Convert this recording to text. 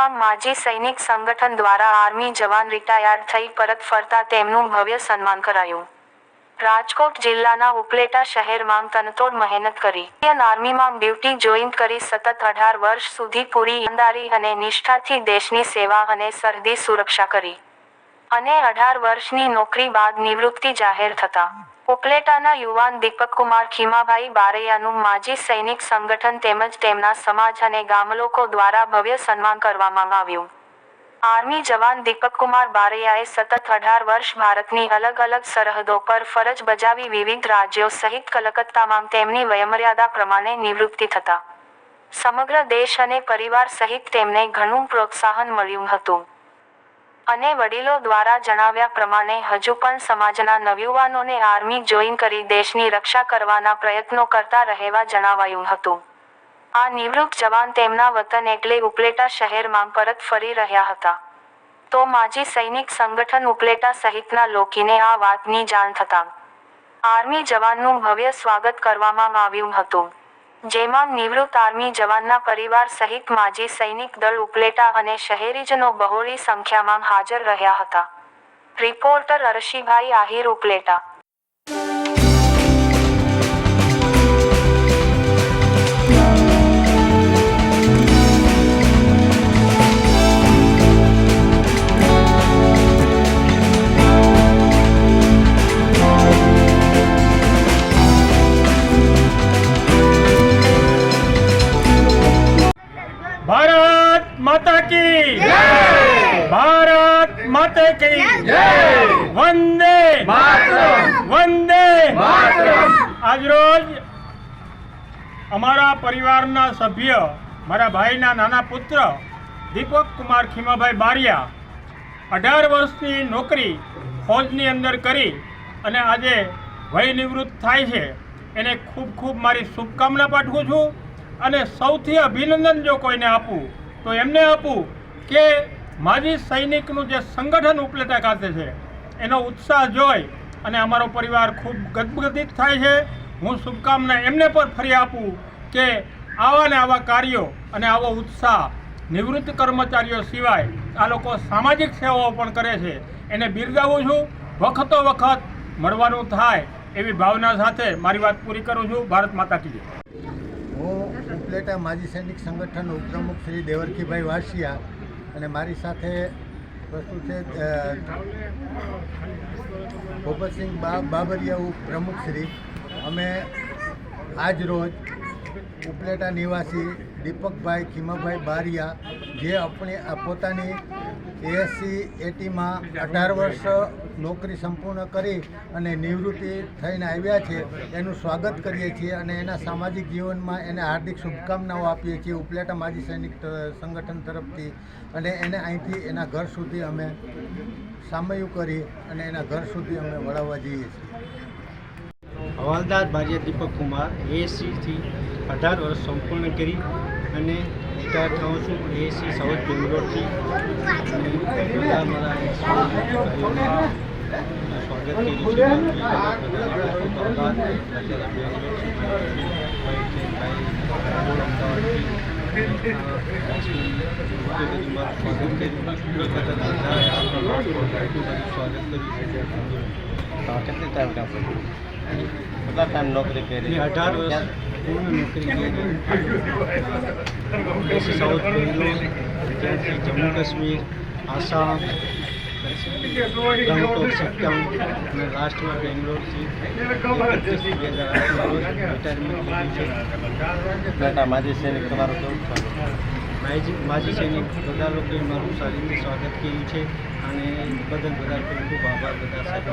ઉપલેટામાં માજી સૈનિક સંગઠન દ્વારા આર્મી જવાન રિટાયર્ડ થઈ પરત ફરતા તેમનું ભવ્ય સન્માન કરાયું. રાજકોટ જિલ્લાના ઉપલેટા શહેરમાં તનતોડ મહેનત કરી. ઇન્ડિયન આર્મીમાં ડ્યુટી જોઈન કરી સતત અઢાર વર્ષ સુધી પૂરી ઈમાનદારી અને નિષ્ઠાથી દેશની સેવા અને સરહદી સુરક્ષા કરી. અને અઢાર વર્ષની નોકરી બાદ નિવૃત્તિ જાહેર થતા. ઉપલેટાના યુવાન દીપક કુમાર ખીમાભાઈ બારૈયાનું માજી સૈનિક સંગઠન તેમજ તેમના સમાજ અને ગામલોકો દ્વારા ભવ્ય સન્માન કરવામાં આવ્યું. આર્મી જવાન દીપક કુમાર બારૈયાએ સતત અઢાર વર્ષ ભારતની અલગ અલગ સરહદો પર ફરજ બજાવી વિવિધ રાજ્યો સહિત કલકત્તામાં તેમની વયમર્યાદા પ્રમાણે નિવૃત્તિ થતા. સમગ્ર દેશ અને પરિવાર સહિત તેમને ઘણું પ્રોત્સાહન મળ્યું હતું. અને વડીલો દ્વારા જણાવ્યા પ્રમાણે હજુ પણ સમાજના નવયુવાનોને આર્મી જોઈન કરી દેશની રક્ષા કરવાના પ્રયત્નો કરતા રહેવા જણાવાયું હતું. આ નિવૃત્ત જવાન તેમના વતન એટલે ઉપલેટા શહેરમાં પરત ફરી રહ્યા હતા. તો માજી સૈનિક સંગઠન ઉપલેટા સહિતના લોકોને આ વાતની જાણ થતાં આર્મી જવાનનું ભવ્ય સ્વાગત કરવામાં આવ્યું હતું. જેમાં નિવૃત્ત આર્મી જવાનના પરિવાર સહિત માજી સૈનિક દળ, ઉપલેટા અને શહેરીજનો બહોળી સંખ્યામાં હાજર રહ્યા હતા. રિપોર્ટર અરશીભાઈ આહિર, ઉપલેટા. માતા કી વંદે. વંદે. આજરોજ અમારા પરિવારના સભ્ય મારા ભાઈના નાના પુત્ર દીપક કુમાર ખીમાભાઈ બારિયા અઢાર વર્ષની નોકરી ફોજની અંદર કરી અને આજે વય નિવૃત્ત થાય છે. એને ખૂબ ખૂબ મારી શુભકામના પાઠવું છું અને સૌથી અભિનંદન જો કોઈને આપું તો એમને આપું કે માજી સૈનિકનું જે સંગઠન ઉપલેટા ખાતે છે, એનો ઉત્સાહ જોઈ અને અમારો પરિવાર ખૂબ ગદગદિત થાય છે. હું શુભકામના એમને પણ ફરી આપું કે આવા ને આવા કાર્યો અને આવો ઉત્સાહ નિવૃત્ત કર્મચારીઓ સિવાય આ લોકો સામાજિક સેવાઓ પણ કરે છે. એને બિરદાવું છું. વખતો વખત મળવાનું થાય એવી ભાવના સાથે મારી વાત પૂરી કરું છું. ભારત માતા કી હું ઉપલેટા માજી સૈનિક સંગઠન ઉપપ્રમુખ શ્રી દેવરખીભાઈ વાસિયા અને મારી સાથે વસ્તુ છે ભૂપતસિંહ બાબરિયા પ્રમુખશ્રી અમે આજ રોજ ઉપલેટા નિવાસી દીપકભાઈ, ખીમાભાઈ બારિયા, જે આપણે પોતાની એએસસી એટીમાં અઢાર વર્ષ નોકરી સંપૂર્ણ કરી અને નિવૃત્તિ થઈને આવ્યા છે, એનું સ્વાગત કરીએ છીએ અને એના સામાજિક જીવનમાં એને હાર્દિક શુભકામનાઓ આપીએ છીએ. ઉપલેટા માજી સૈનિક સંગઠન તરફથી અને એને અહીંથી એના ઘર સુધી અમે સામયું કરી અને એના ઘર સુધી અમે વળાવવા જઈએ છીએ. હવાલદાર બારિયા દીપક કુમાર એએસસીથી અઢાર વર્ષ સંપૂર્ણ કરી અને રિટાયર થાઉં છું એસી સાઉથ બેંગ્લોરથી. બધા મારા સ્વાગત કર્યું છે છે સ્વાગત કર્યું કેટલી ટાઈમ કેટલા ટાઈમ નોકરી કરી? અઢાર વર્ષ સાઉથ બેંગ્લોર ત્યાંથી જમ્મુ કાશ્મીર આસામ ગંગટોક સિક્કમ અને લાસ્ટમાં બેંગ્લોરથી એકત્રીસ બે હજાર આઠમાં રિટાયરમેન્ટ લીધું છે. માજી સૈનિક તમારું કેવું છે? માજી માજી સૈનિક બધા લોકોએ મારું સારી રીતે સ્વાગત કર્યું છે અને બદલ બધા ખૂબ ખૂબ આભાર બધા સાહેબ